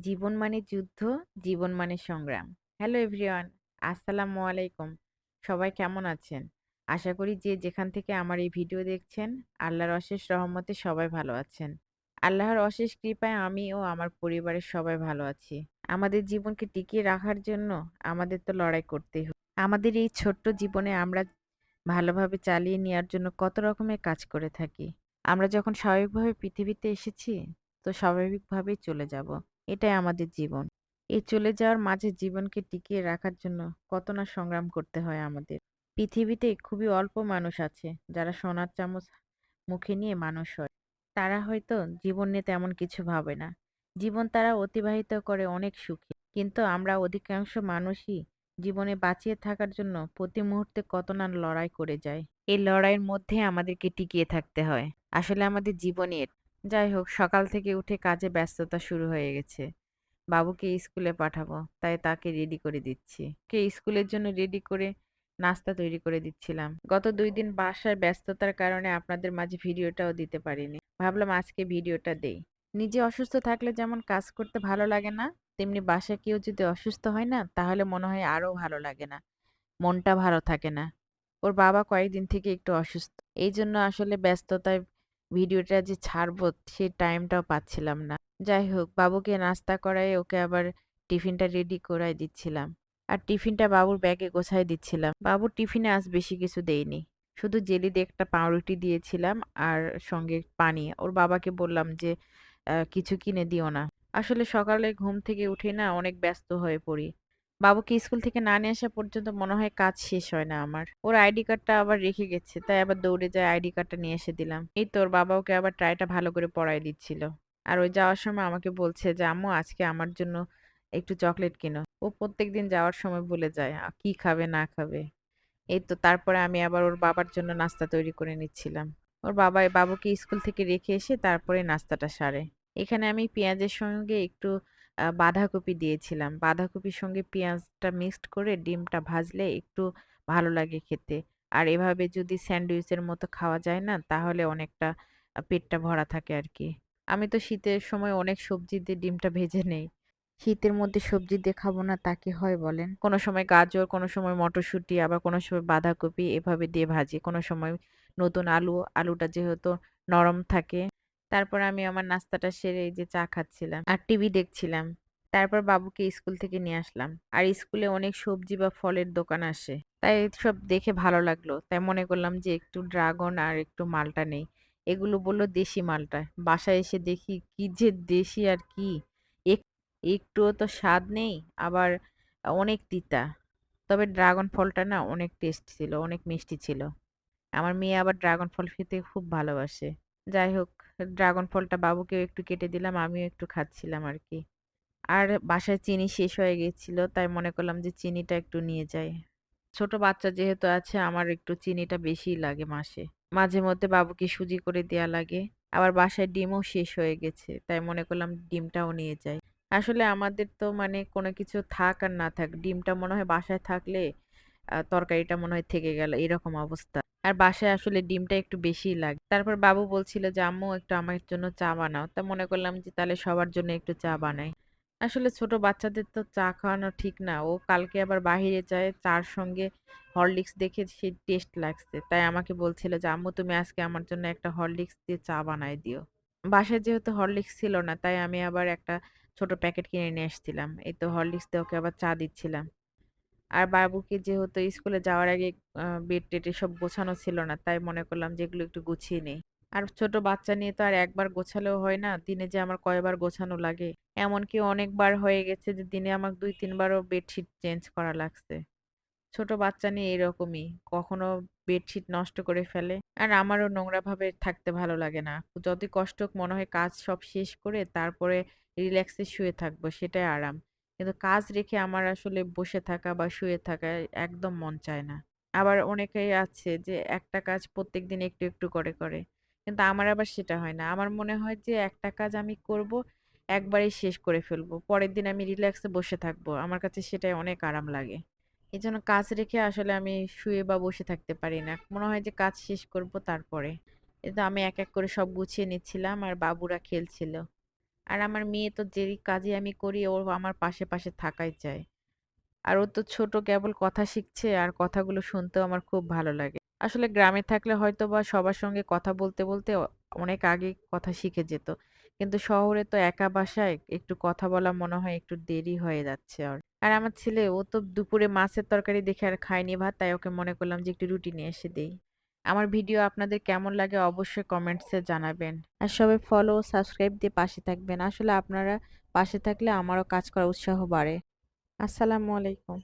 জীবন মানে যুদ্ধ, জীবন মানে সংগ্রাম। হ্যালো এভরিওয়ান, আসসালামু আলাইকুম। সবাই কেমন আছেন? আশা করি যে যেখান থেকে আমার এই ভিডিও দেখছেন, আল্লাহর অশেষ রহমতে সবাই ভালো আছেন। আল্লাহর অশেষ কৃপায় আমি ও আমার পরিবারের সবাই ভালো আছি। আমাদের জীবনকে টিকিয়ে রাখার জন্য আমাদের তো লড়াই করতেই হবে। আমাদের এই ছোট্ট জীবনে আমরা ভালোভাবে চালিয়ে নেওয়ার জন্য কত রকমের কাজ করে থাকি। আমরা যখন স্বাভাবিকভাবে পৃথিবীতে এসেছি, তো স্বাভাবিকভাবেই চলে যাব। এটাই আমাদের জীবন। এই চলে যাওয়ার মাঝে জীবনকে টিকিয়ে রাখার জন্য কত না সংগ্রাম করতে হয় আমাদের। পৃথিবীতে খুবই অল্প মানুষ আছে, যারা সোনার চামচ মুখে নিয়ে মানুষ হয়। তারা হয়তো জীবন নিয়ে তেমন কিছু ভাবে না। জীবন তারা অতিবাহিত করে অনেক সুখে। কিন্তু আমরা অধিকাংশ মানুষই জীবনে বাঁচিয়ে থাকার জন্য প্রতি মুহূর্তে কত না লড়াই করে যায় এই লড়াইয়ের মধ্যে আমাদেরকে টিকিয়ে থাকতে হয়। আসলে আমাদের জীবনই এটা। যাই হোক সকাল থেকে উঠে কাজে ব্যস্ততা শুরু হয়ে গেছে। বাবুকে স্কুলে পাঠাবো তাই তাকে রেডি করে দিচ্ছি। কে স্কুলের জন্য রেডি করে নাস্তা তৈরি করে দিচ্ছিলাম। গত দুই দিন বাসার ব্যস্ততার কারণে আপনাদের মাঝে ভিডিওটাও দিতে পারিনি। ভাবলাম আজকে ভিডিওটা দেই। নিজে অসুস্থ থাকলে যেমন কাজ করতে ভালো লাগে না, তেমনি বাসায় কেউ যদি অসুস্থ হয় না তাহলে মনে হয় আরও ভালো লাগে না। মনটা ভালো থাকে না। ওর বাবা কয়েকদিন থেকে একটু অসুস্থ। এই জন্য আসলে ব্যস্ততায় ভিডিওটা যে ছাড়বো সেই টাইমটাও পাচ্ছিলাম না। যাই হোক, বাবুকে নাস্তা করায় ওকে আবার টিফিনটা রেডি করায় দিচ্ছিলাম। আর টিফিনটা বাবুর ব্যাগে গোছায় দিচ্ছিলাম। বাবুর টিফিনে আজ বেশি কিছু দেইনি। শুধু জেলি দিয়ে একটা পাউরুটি দিয়েছিলাম আর সঙ্গে পানি। ওর বাবাকে বললাম যে কিছু কিনে দিও না। আসলে সকালে ঘুম থেকে উঠে না অনেক ব্যস্ত হয়ে পড়ি। বাবুকে স্কুল থেকে না নিয়ে আসা পর্যন্ত মনে হয় কাজ শেষ হয় না আমার। ওর আইডি কার্ডটা আবার রেখে গেছে। তাই আবার দৌড়ে যায় আইডি কার্ডটা নিয়ে এসে দিলাম। এই তো ওর বাবা ওকে আবার ট্রাইটা ভালো করে পড়ায় দিচ্ছিল। আর ওই যাওয়ার সময় আমাকে বলছে যে, "আম্মু আজকে আমার জন্য একটু চকলেট কিনো।" ও প্রত্যেকদিন যাওয়ার সময় বলে যায় কি খাবে না খাবে। এই তো তারপরে আমি আবার ওর বাবার জন্য নাস্তা তৈরি করে নিচ্ছিলাম। ওর বাবা বাবুকে স্কুল থেকে রেখে এসে তারপরে নাস্তাটা সারে। এখানে আমি পেঁয়াজের সঙ্গে একটু বাঁধাকপি দিয়েছিলাম। বাঁধাকপির সঙ্গে পেঁয়াজটা মিক্সড করে ডিমটা ভাজলে একটু ভালো লাগে খেতে। আর এভাবে যদি স্যান্ডউইচের মতো খাওয়া যায় না তাহলে অনেকটা পেটটা ভরা থাকে আর কি আমি তো শীতের সময় অনেক সবজি দিয়ে ডিমটা ভেজে নেই। শীতের মধ্যে সবজি দিয়ে খাব না তা কি হয় বলেন? কোনো সময় গাজর, কোনো সময় মটরশুঁটি, আবার কোনো সময় বাঁধাকপি এভাবে দিয়ে ভাজি। কোনো সময় নতুন আলু, আলুটা যেহেতু নরম থাকে। তারপর আমি আমার নাস্তাটা সেরে এই যে চা খাচ্ছিলাম আর টিভি দেখছিলাম। তারপর বাবুকে স্কুল থেকে নিয়ে আসলাম। আর স্কুলে অনেক সবজি বা ফলের দোকান আসে। তাই সব দেখে ভালো লাগল। তাই মনে করলাম যে একটু ড্রাগন আর একটু মালটা নেই। এগুলো বলল দেশি মালটা। বাসায় এসে দেখি কি যে দেশি আর কি! এক একটুও তো স্বাদ নেই, আবার অনেক তিতা। তবে ড্রাগন ফলটা না অনেক টেস্ট ছিল, অনেক মিষ্টি ছিল। আমার মেয়ে আবার ড্রাগন ফল খেতে খুব ভালোবাসে। যাই হোক ড্রাগন ফলটা বাবুকেও একটু কেটে দিলাম, আমিও একটু খাচ্ছিলাম আর কি আর বাসায় চিনি শেষ হয়ে গেছিল, তাই মনে করলাম যে চিনিটা একটু নিয়ে যাই। ছোট বাচ্চা যেহেতু আছে আমার একটু চিনিটা বেশিই লাগে মাসে। মাঝে মধ্যে বাবুকে সুজি করে দেয়া লাগে। আবার বাসায় ডিমও শেষ হয়ে গেছে। তাই মনে করলাম ডিমটাও নিয়ে যাই। আসলে আমাদের তো মানে কোনো কিছু থাক আর না থাক, ডিমটা মনে হয় বাসায় থাকলে তরকারিটা মনে হয় থেকে গেল এরকম অবস্থা। আর বাসায় আসলে ডিমটা একটু বেশিই লাগে। তারপর বাবু বলছিল যে, "আম্মু একটু আমার জন্য চা বানাও।" তা মনে করলাম যে তাহলে সবার জন্য একটু চা বানাই। আসলে ছোট বাচ্চাদের তো চা খাওয়ানো ঠিক না। ও কালকে আবার বাহিরে যায় চা'র সঙ্গে হরলিক্স দেখে সে টেস্ট লাগছে। তাই আমাকে বলছিল যে, "আম্মু তুমি আজকে আমার জন্য একটা হরলিক্স দিয়ে চা বানায় দিও।" বাসায় যেহেতু হরলিক্স ছিল না তাই আমি আবার একটা ছোট প্যাকেট কিনে নিয়ে এসেছিলাম। এই তো হরলিক্স দিয়ে ওকে আবার চা দিচ্ছিলাম। আর বাবুকে যেহেতু স্কুলে যাওয়ার আগে বেড-টেড এসব গোছানো ছিল না। তাই মনে করলাম যে এগুলো একটু গুছিয়ে নেই। আর ছোট বাচ্চা নিয়ে তো আর একবার গোছালেও হয় না। দিনে যে আমার কয়বার গোছানো লাগে। এমনকি অনেকবার হয়ে গেছে যে দিনে আমার দুই তিনবারও বেডশিট চেঞ্জ করা লাগছে। ছোট বাচ্চা নিয়ে এরকমই। কখনো বেডশিট নষ্ট করে ফেলে। আর আমারও নোংরাভাবে থাকতে ভালো লাগে না। যতই কষ্ট মনে হয় কাজ সব শেষ করে তারপরে রিল্যাক্সে শুয়ে থাকব, সেটাই আরাম। কিন্তু কাজ রেখে আমার আসলে বসে থাকা বা শুয়ে থাকা একদম মন চায় না। আবার অনেকেই আছে যে একটা কাজ প্রত্যেক দিন একটু, একটু করে করে। কিন্তু আমার আবার সেটা হয় না। আমার মনে হয় যে একটা কাজ আমি করব, একবারেই শেষ করে ফেলব। পরের দিন আমি রিল্যাক্সে বসে থাকব। আমার কাছে সেটাই অনেক আরাম লাগে। এই জন্য কাজ রেখে আসলে আমি শুয়ে বা বসে থাকতে পারি না। মনে হয় যে কাজ শেষ করব তারপরে। কিন্তু আমি এক, এক করে সব গুছিয়ে নিচ্ছিলাম আর বাবুরা খেলছিল। আর আমার মেয়ে তো যেই কাজই আমি করি, ও আমার পাশে পাশে থাকাই চায়। আর ও তো ছোট, কেবল কথা শিখছে আর কথাগুলো শুনতেও আমার খুব ভালো লাগে। আসলে গ্রামে থাকলে হয়তো বা সবার সঙ্গে কথা বলতে বলতে অনেক আগে কথা শিখে যেত। কিন্তু শহরে তো একা বাসায় একটু কথা বলা মনে হয় একটু দেরি হয়ে যাচ্ছে আর। আর আমার ছেলে, ও তো দুপুরে মাছের তরকারি দেখে আর খায়নি ভাত, তাই ওকে মনে করলাম যে একটু রুটি নিয়ে এসে দেই। আমার ভিডিও আপনাদের কেমন লাগে অবশ্যই কমেন্টসে জানাবেন। আর সবাই ফলো ও সাবস্ক্রাইব দিয়ে পাশে থাকবেন। আসলে আপনারা পাশে থাকলে আমারও কাজ করার উৎসাহ বাড়ে। আসসালামু আলাইকুম।